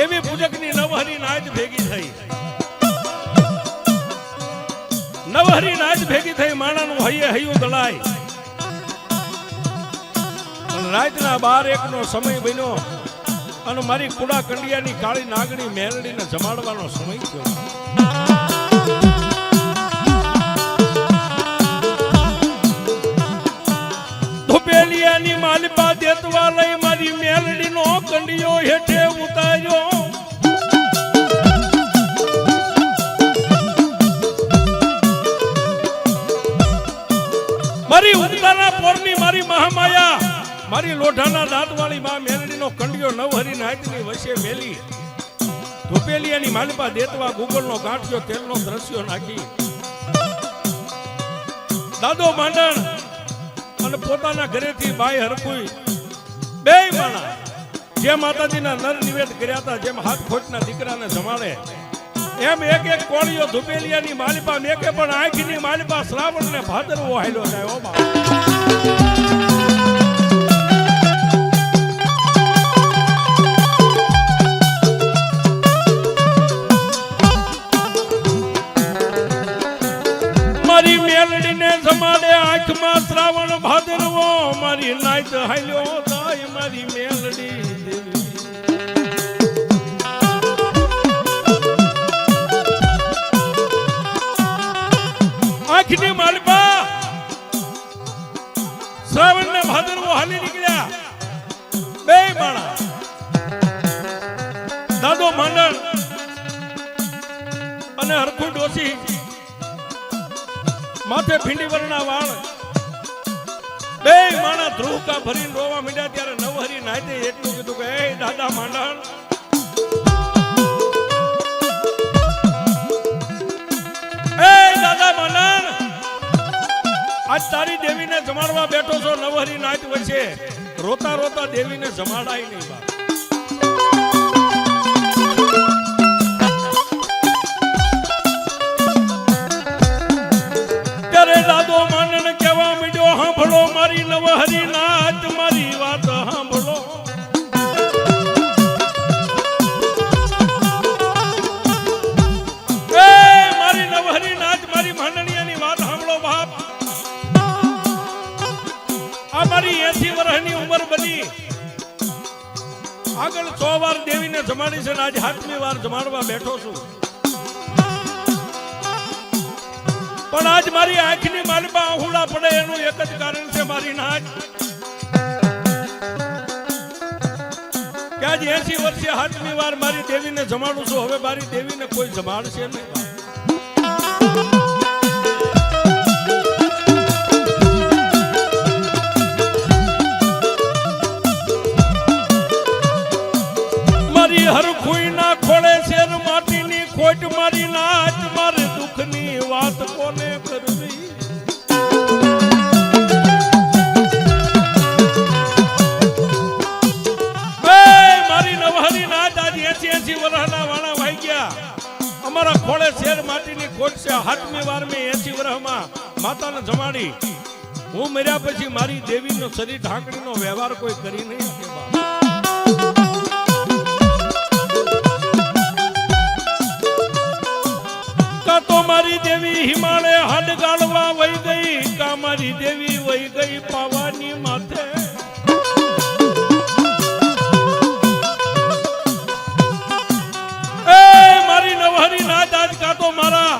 દેવી પૂજકની નવહરી નાચ ભેગી થઈ. નવહરી નાચ ભેગી થઈ, માણાનું હૈયે હૈયું દળાય રાતના બાર એકનો સમય બન્યો અને મારી કુડા કંડિયાની કાળી નાગણી મેલડીને જમાડવાનો સમય થયો. બાઈ હરખુઈ બે માણા જે માતાજીના નર નિવેદ કર્યા હતા, જેમ હાથ ખોટના દીકરાને જમાડે. એમ એક એક કોળીઓ ધુપેલિયાની માલિપા મેકે પણ આંખની માલિપા શ્રાવણ ને ભાદરવો હાલ્યો જાય, ઓ બાપ. જમાડે આંખમાં શ્રાવણ ભાદરવો, મારી નાઈટ હાલ્યો જાય, મારી મેલડી આંખની માલપા શ્રાવણ ને ભાદરવો હાલી નીકળ્યા. બે માણા દાદો માંડણ અને હરખું ડોસી. માથે ભીંડી વરના વાળ. બે માણા ધ્રુવકા ભરીને રોવા માંડ્યા ત્યારે નવહરી નાયતે એટલું કીધું કે, એ દાદા માંડણ એ દાદા માંડણ આજ તારી દેવીને જમાડવા બેઠો છો નવહરી નાચ વચ્ચે. રોતા રોતા દેવીને જમાડાય નહીં બાપ. મારી નવહરી નાથ મારી વાત સાંભળો. મારી નવહરી નાથ મારી માંડણિયાની વાત સાંભળો બાપ. આ મારી એસી વર્ષની ઉંમર બની. આગળ સો વાર દેવીને જમાડી છે ને આજે હાથમી વાર જમાડવા બેઠો છું. પણ આજ મારી આંખની માલમાં આહુડા પડે, એનું એક જ કારણ છે મારી નાચ કે આજ એસી વર્ષે હાથની વાર મારી દેવીને જમાડું છું, હવે મારી દેવીને કોઈ જમાડશે નહીં. દેવી હિમાલય હાડ ગાળવા વહી ગઈ કા મારી દેવી વહી ગઈ પાવાની માથે. એ મારી નવહરી નાચ આજ કા તો મારા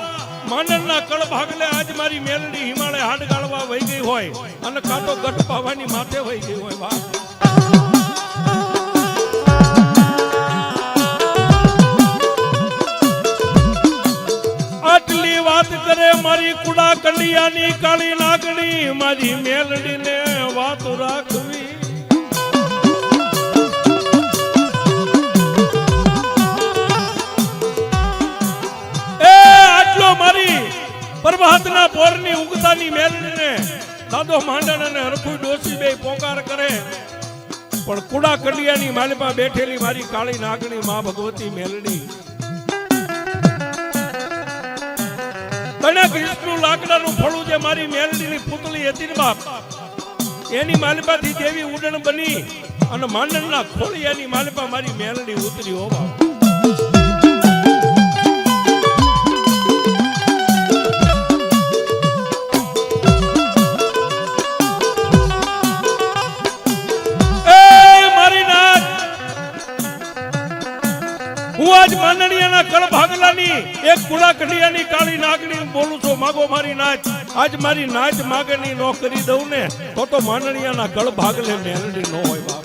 માનનના કળ ભાગલે આજ મારી મેલડી હિમાલય હાડ ગાળવા વહી ગઈ હોય, અને કા તો ગઢ પાવાની માથે વહી ગઈ હોય, વાહ. વાત કરે મારી કુડા કંડિયાની કાળી લાગણી, મારી મેલડીને વાત રાખવી. ઉગતાની મેલડીને દાદો માંડણ અને હરખું ડોસી બે પોકાર કરે. પણ કુડા કંડિયાની માલપા બેઠેલી મારી કાળી નાગણી મા ભગવતી મેલડી. તને વિષ્ણુ લાકડાનું ફળું જે મારી મેલડીની પુતળી હતી ને બાપ એની માલિપાથી દેવી ઉડણ બની અને માંડણના એની માલિપા મારી મેલડી ઉતરી હોવા. એ ભાગલાની એક કુલા કડિયાની કાળી નાગણી બોલું છું, માગો મારી નાચ. આજ મારી નાચ માગણી નો કરી દઉં ને, તો તો માંડણિયાના કળ ભાગલે મેલડી નો હોય બાપ.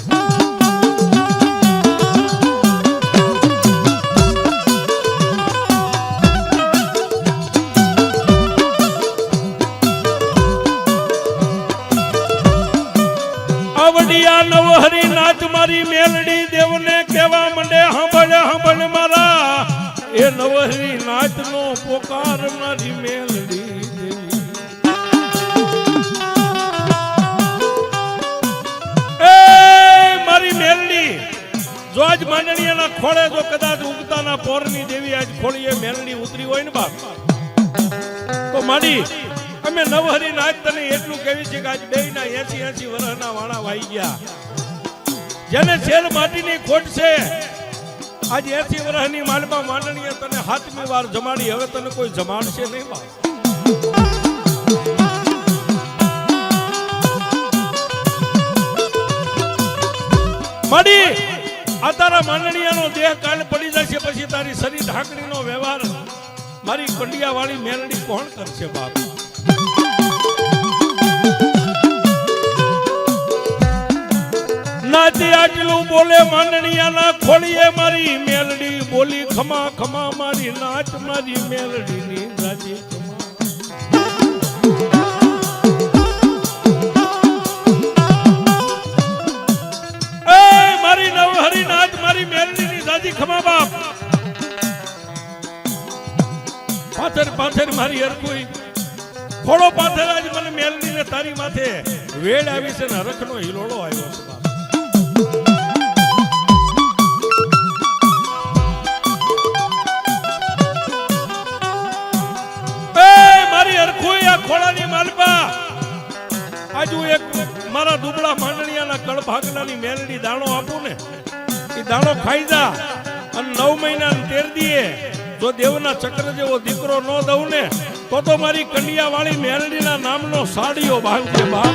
આવડિયા નવહરી નાચ મારી મેલડી દેવને કેવા મંડે સાંભળ સાંભળ મારા એ નવહરી નાચ નો પોકાર મારી મેલડી મારી મેલડી, જો આજ માંડણીયાના ખોળે જો કદાચ ઉગતાના પોરની દેવી આજ ખોળીએ મેલડી ઉતરી હોય ને બાપ. તો માડી, અમે નવહરી નાચ તને એટલું કહેવી છે કે આજ બે ના એસી એસી વર્ષના વાણા વાઈ ગયા. જેને શેર માટીની ખોટ છે આજ એસી વર્ષની માલમાં માંડણીએ તને હાથમી વાર જમાડી. હવે તને કોઈ જમાડશે નહીં બાપ માડી, આ તારા માંડણીયાનો દેહ કાલ પડી જશે, પછી તારી શરીર ઢાંકણીનો વ્યવહાર. મારી કંડિયાવાળી મેલડી કોણ કરશે, બાપ? નાચી આટલું બોલે માંડણીયાના ખોળીએ મારી મેલડી, બોલી ખમા ખમા મારી નાચ મારી મેલડી ની નાચી મારી મારી મેલડી ની ખમા બાપ. પાછળ પાછળ મારી હરકુઈ થોડો પાછળ આજ મને મેલડી ને તારી માથે. વેડ આવી છે ને હરખનો હિલોળો આવ્યો છે સાડીઓ બાંધે બાપ.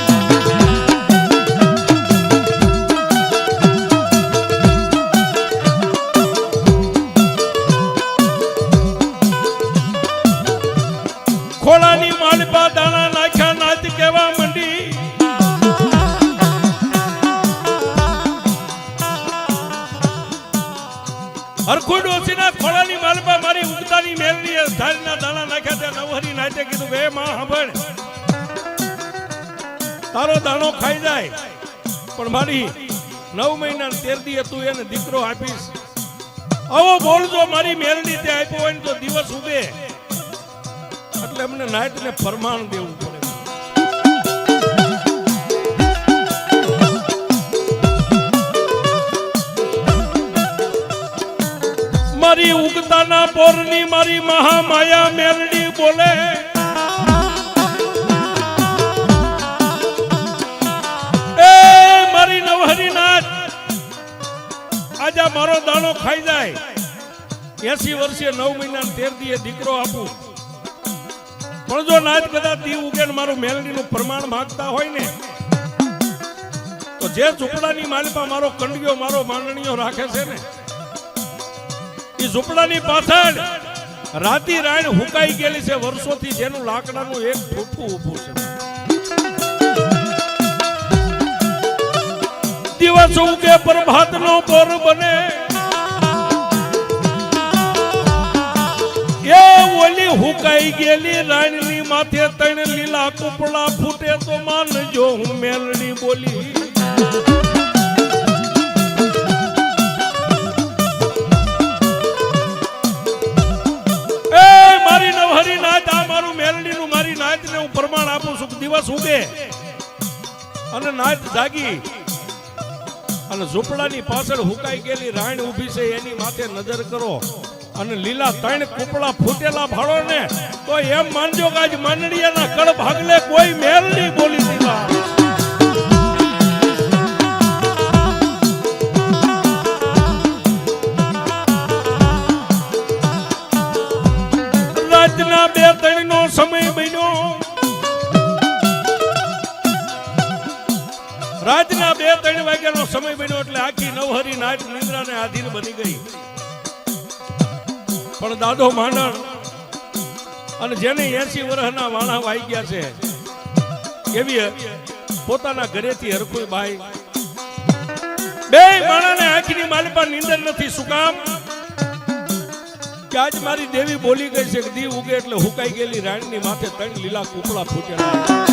ખોળાની માલપા દાણા નાખ્યા નાચ કેવા મંડી. હરખુડ ઓછીના ખોળાની માલપા મારી ઉગતાની મેલની ધારીના દાણા નાખ્યા ત્યાં નવહરી નાચે કીધું, બે માં સાંભળ. તારો દાણો ખાઈ જાય. પણ મારી નવ મહિના તેર દી હતું, એને દીકરો આપીશ. આવો બોલજો મારી મેલની તે આપ્યો હોય ને તો દિવસ ઉગે. એટલે અમને નાયતને ફરમાન દેવું પડે. મારી ઉગતાના પોરની મારી મહામાયા મેલડી બોલે મારો દાણો ખાઈ જાય. એસી વર્ષે નવ મહિના તેર દીએ દીકરો આપું. પણ જો નાચ કદાચ દી ઉગે મારું મેલડીનું પ્રમાણ માગતા હોય ને, તો જે ઝૂંપડાની માલિપા મારો કંડિયો મારો માંડણીઓ રાખે છે ને એ ઝૂંપડાની પાછળ રાતી રાણ હુકાઈ ગયેલી છે, વર્ષોથી જેનું લાકડાનું એક ઠોઠું ઊભું છે. દિવસ ઉગે પ્રભાતનો પોર બને. એ ઓલી હુકાઈ ગયેલી રાણીની માથે તણ લીલા કુપડા ફૂટે તો માનજો હું મેલડી બોલી. નાચ, આ મારું મેલડીનું મારી નાચને હું પ્રમાણ આપું છું. દિવસ ઉગે અને નાચ જાગી. અને ઝૂંપડાની પાછળ હુકાઈ ગયેલી રાણ ઊભી છે, એની માથે નજર કરો. અને લીલા ત્રણ કૂપડા ફૂટેલા ભાડો ને તો એમ માનજો કે આજ માંડડિયાના કળ ભાગલે કોઈ મેલ નહીં બોલી દીધા. આખી નવહરી નાચ નિંદ્રાને આધીન બની ગઈ. પણ દાદો માંડણ, અને જેને એસી વર્ષના વાણા વાઈ ગયા છે, એવી પોતાના ઘરેથી હરખું બાઈ. બે માણાને આંખની માલિપા નિંદર નથી, શું કામ? કે આજ મારી દેવી બોલી ગઈ છે કે દી ઉગે એટલે હુકાઈ ગયેલી રાણીની માથે ત્રણ લીલા કૂપડા ફૂટેલા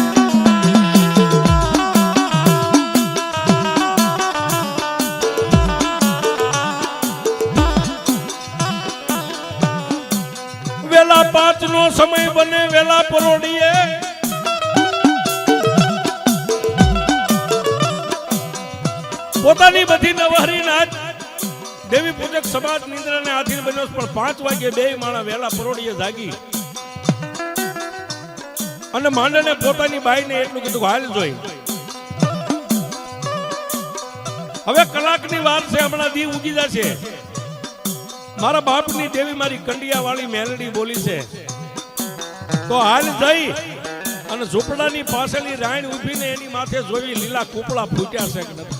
પૂજક સમાજ નિંદ્રાને આધીન બન્યો પણ પાંચ વાગે બે માણા વેલા પરોડીએ જાગી. અને માંડને પોતાની બાઈને એટલું કીધું હાલ જોઈ. હવે કલાકની વાર છે, હમણાં દી ઉગી જશે. મારા બાપની દેવી મારી કંડિયા વાળી મેલડી બોલી છે, તો હાલ જઈ. અને ઝૂંપડાની પાસેની રાઈણ ઊભીને એની માથે જોઈ લીલા કૂપડા ફૂટ્યા છે કે નથી.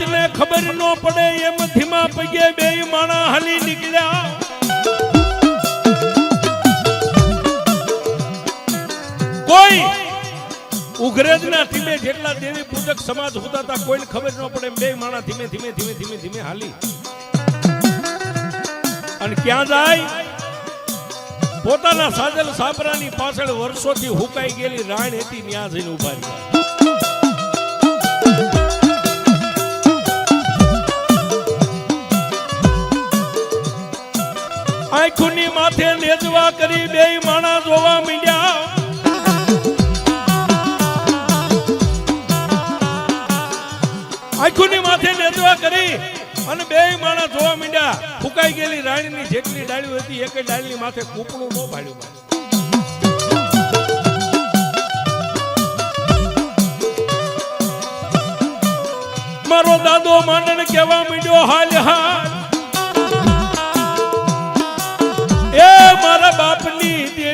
નાચને ખબર ન પડે એમ ધીમા પગે બે માણા હાલી નીકળ્યા. કોઈ ઉઘરેજના ધીમે જેટલા દેવી પૂજક સમાજ હોતા હતા, કોઈને ખબર ન પડે બે માણા ધીમે ધીમે ધીમે ધીમે ધીમે હાલી. અને ક્યાં જાય? પોતાના સાજલ સાબરાની પાછળ વર્ષોથી હુકાઈ ગયેલી રાણ હતી ન્યા ઊભા રહ્યા. આંખોની માથે નેજવા કરી બે માણા જોવા મીડ્યા. આખુની માથે નેજવા કરી અને બે માણા જોવા મીડ્યા. ફૂકાઈ ગયેલી રાણીની જેટલી ડાળીઓ હતી એક ડાળીની માથે કૂપણું ન પાડ્યું મારો દાદો માંડણ કેવા મીડ્યો, હાલ હાલ.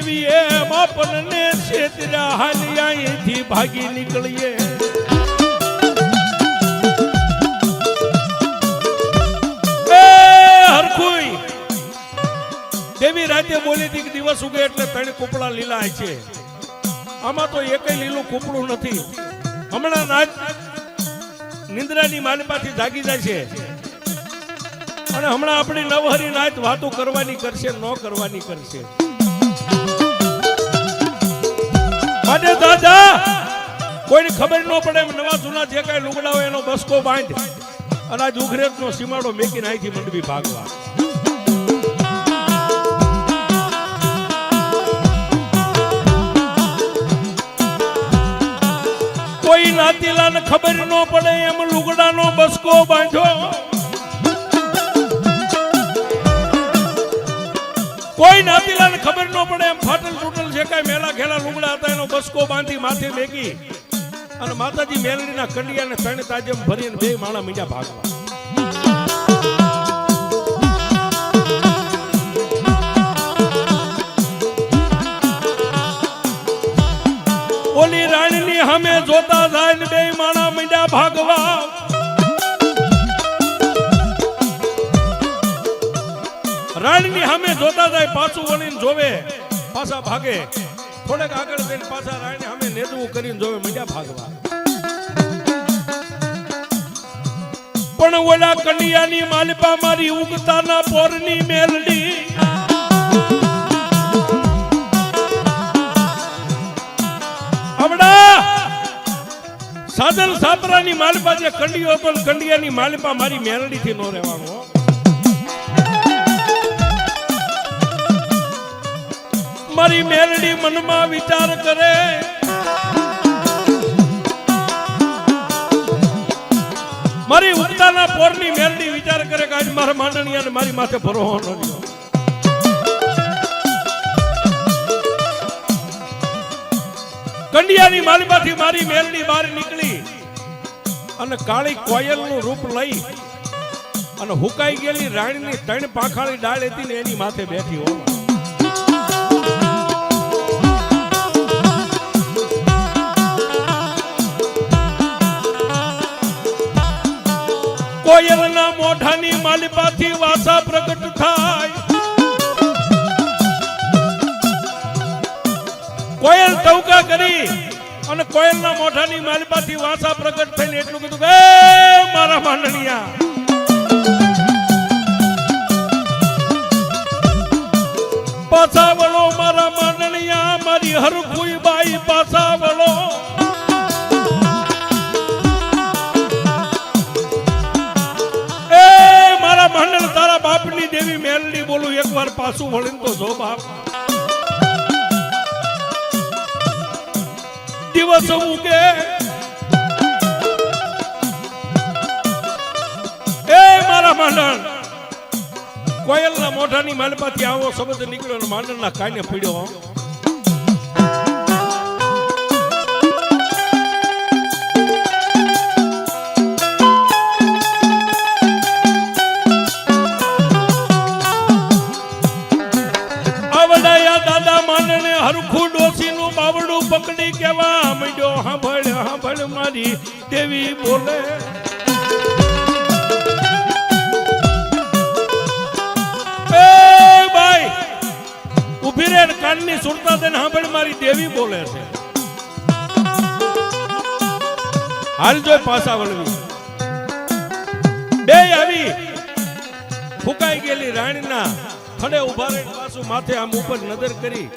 બાપની દેવી એ બાપનને છેતરા હાલી અહીંથી ભાગી નીકળીએ. દેવી રાતે બોલી હતી દિવસ ઉગે એટલે ત્રણ કૂપડા લીલા છે. આમાં તો એકય લીલું કૂપડું નથી. હમણાં નાચ નિંદ્રાની માલિપાથી જાગી જાય છે. અને હમણાં આપણી નવહરી નાચ વાતો કરવાની કરશે, ન કરવાની કરશે. માટે દાદા, કોઈને ખબર ન પડે નવા જૂના જે કાંઈ લુગડા હોય એનો બસકો બાંધ. અને આજ ઉઘરેજનો સીમાડો મેકીને અહીંથી મંડવી ભાગવા. કોઈ નાતીલાને ખબર ન પડે એમ લુગડાનો બસકો બાંધો. કોઈ નાતીલાને ખબર ન પડે જે કાંઈ મેલા ઘેલા લુગડા હતા, એનો બસકો બાંધી માથે મેકી અને માતાજી મેલડીના કંડિયાને ત્રણ તાજમ ભરીને બે માણા મીંડા ભાગવા. ઓલી રાણીની હમે જોતા જાય ને બે માણા મીંડા ભાગવા. રાણીની હમે જોતા જાય, પાછું વળીને જોવે. પાછા ભાગે. થોડેક આગળ જઈને પાછા રાયને અમે નેદવું કરીને જોવે મીંડા ભાગવા. પણ ઓલા કન્યાની માલપા મારી ઉગતાના પોરની મેલડી. સાધન સાપરાની માલપા જે કંડીઓ હતો કંડિયાની માલપા મારી મેલડી થી નો રહેવાનો મારી મેલડી મનમાં વિચાર કરે. મારી ઉગતાના પોરની મેલડી વિચાર કરે કે આજ મારા માંડણિયાને મારી માથે ભરવાનો રહ્યો. કંડિયાની માલમાંથી મારી મેરડી બહાર નીકળી અને કાળી કોયલનું રૂપ લઈ અને હુકાઈ ગયેલી રાણીની ત્રણ પાખાળી ડાળ હતી ને એની માથે બેઠી હો કોયલના મોઢાની માલિપાથી વાસા પ્રગટ થાય. કોયલ ટવકા કરી અને કોયલના મોઢાની માલિપાથી વાસા પ્રગટ થઈને એટલું કીધું કે મારા માંડણિયા પાછા વળો મારા માંડણિયા મારી હરખુઈ બાઈ, પાછા વળો. દેવી મેલડી બોલું, એકવાર પાછું વળીને તો જો બાપ. દિવસ મૂકે એ મારા માંડણ કોયલના મોઢાની માલપાથી આવો શબ્દ નીકળ્યો માંડણના કાને પીડ્યો? મારી દેવી બોલે. ભાઈ કાનની સુરતા દે હાંભળ મારી દેવી બોલે છે. હાલ જોઈ પાછા વળવી. બે આવી. ફૂંકાઈ ગયેલી રાણીના ખડે ઊભા રહી પાછું માથે આમ ઉપર નજર કરી.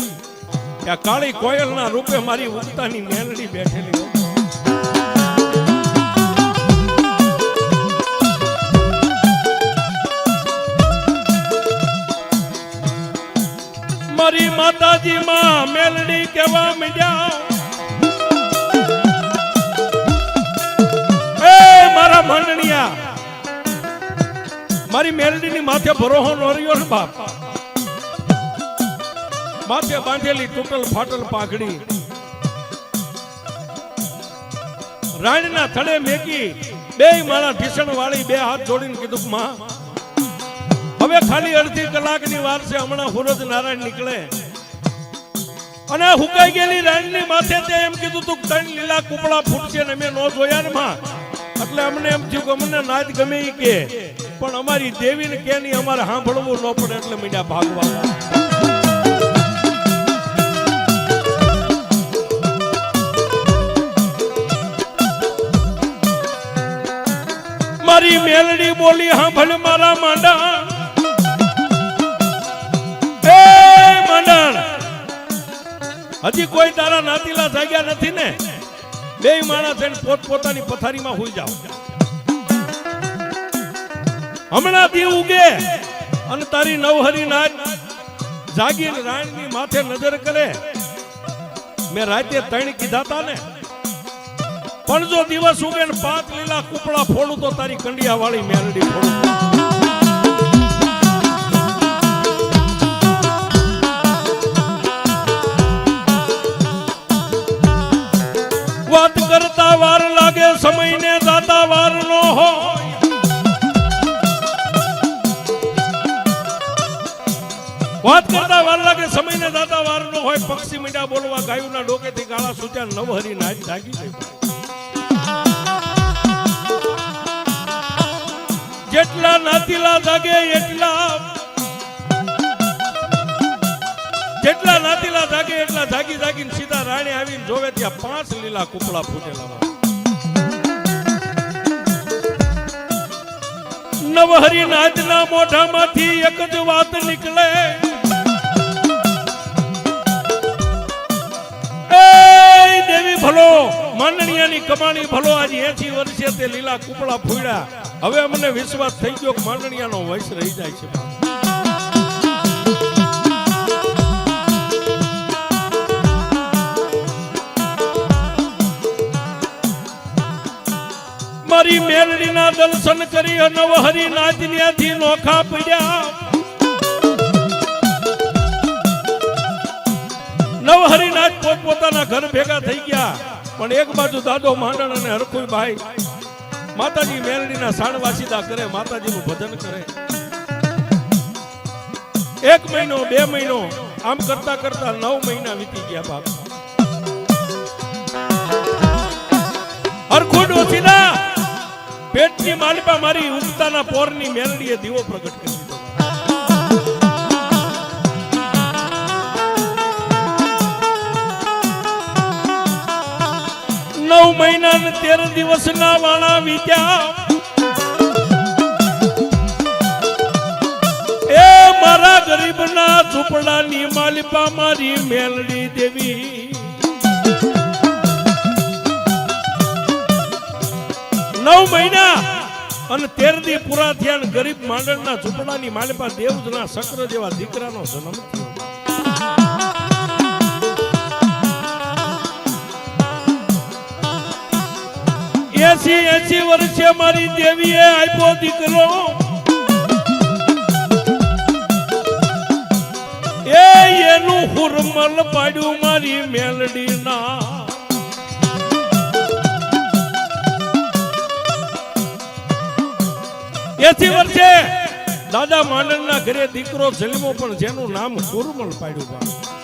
આ કાળી કોયલના રૂપે મારી ઉગતાની મેલડી બેઠેલી માતાજી માં મેલડી કેવા મીડ્યા. એ મારા માંડણિયા મારી મેલડીની માથે ભરોહો નો રહ્યો ને બાપ. માથે બાંધેલી તૂટલ ફાટલ પાઘડી. રાણીના થડે મેકી બે માળા ઢીસણ વાળી બે હાથ જોડીને કીધું, માં, હવે ખાલી અડધી કલાકની વાર છે, હમણાં હુરજ નારાયણ નીકળે. અને હુકાઈ ગયેલી રાણની માથે તે એમ કીધું તું ત્રણ લીલા કુપડા ફૂટશે ને મેં નો જોયા ને માં. એટલે અમને એમ થયું કે અમને નાચ ગમે એ કે. પણ અમારી દેવીને કે નહીં, અમારે સાંભળવું ન પડે એટલે મીડિયા ભાગવા મારી મેલડી બોલી સાંભળ મારા માંડા. હજી કોઈ તારા નાતીલા જાગ્યા નથી ને? બે માણસ એને પોત પોતાની પથારીમાં હોઈ જાઓ. હમણાં દી ઉગે અને તારી નવહરી નાચ જાગીને રાણીની માથે નજર કરે. મેં રાતે ત્રણ કીધા તા ને. પણ જો દિવસ ઉગે ને પાંચ લીલા કુપડા ફોડું તો તારી કંડિયા વાળી મેલડી ફોડું. કરતા વાર લાગે, સમયને દાતા વાર નો હોય. વાત કરતા વાર લાગે સમય ને દાતા વાર નો હોય. પક્ષી મીંડા બોલવા ગાયુના ડોકેથી ગાળા સૂચ્યા નવહરી નાચ જાગી જાય જેટલા નાતીલા જાગે એટલા જેટલા નાતીલા જાગે, એટલા જાગી જાગીને સીધા રાણી આવીને જોવે ત્યાં પાંચ લીલા કુપડા ફૂટેલા. નવહરી નાચના મોઢામાંથી એક જ વાત નીકળે. દેવી ભલો, માંડણિયાની કમાણી ભલો, આજે એસી વર્ષે તે લીલા કુપડા ફૂડ્યા. હવે અમને વિશ્વાસ થઈ ગયો કે માંડણિયાનો વંશ રહી જાય છે. મારી મેલડીના દર્શન કરી નવહરી નાચન્યાથી નોખા પડ્યા. નવહરી પોત પોતાના ઘર ભેગા થઈ ગયા. પણ એક બાજુ દાદો માંડણ અને હરખુઈ ભાઈ માતાજી મેલડીના સાણવાસીદા કરે, માતાજીનું ભજન કરે. એક મહિનો, બે મહિનો, આમ કરતા કરતા નવ મહિના વીતી ગયા બાપ. પેટની માલિપા મારી ઉગતાના પોરની મેલડીએ દીવો પ્રગટ કરી નવ મહિના ને તેર દિવસના વાણા વીત્યા. એ મારા ગરીબના ઝૂંપડાની માલિપા મારી મેલડી દેવી. નવ મહિના અને તેર દી પૂરા થયા ગરીબ માંડણના ઝૂંપડાની માલિપા દેવજના શક્ર જેવા દીકરાનો જન્મ થયો. એસી એસી વર્ષે મારી દેવીએ આપ્યો દીકરો. એ એનું હુરમલ પાડ્યું મારી મેલડીના. એસી વર્ષે દાદા માંડણના ઘરે દીકરો જન્મો પણ જેનું નામ કુરમલ પાડ્યું બા